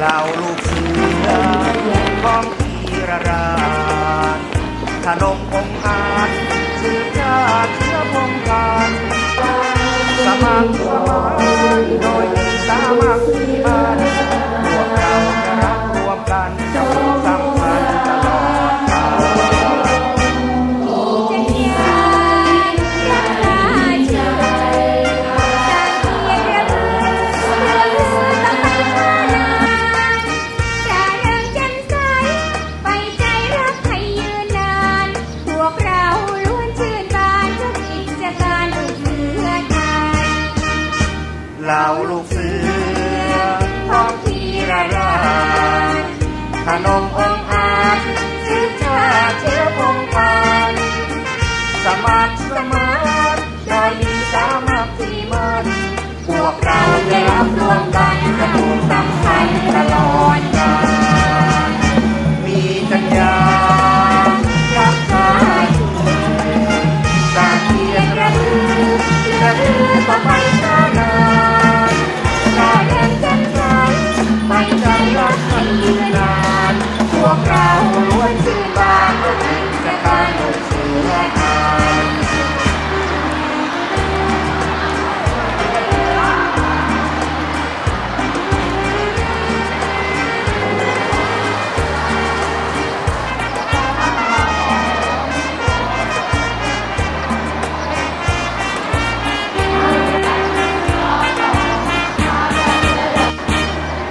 เราลูกเสือของพีระราขนมคงอาจสืบชาติเชื้อพงการสมัครสมันโดยสามัคคี เราลูกส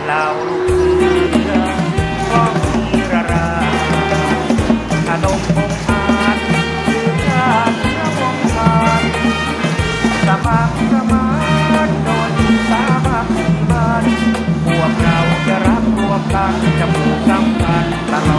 ล่าลูกเรือคล้องมีระราขนมพงพานคือการพระวงพานสมัครสมานโดนสมัคคีมันพวกเราจะรักรวมกันจะมุ่งสัมพันธ์ตลอด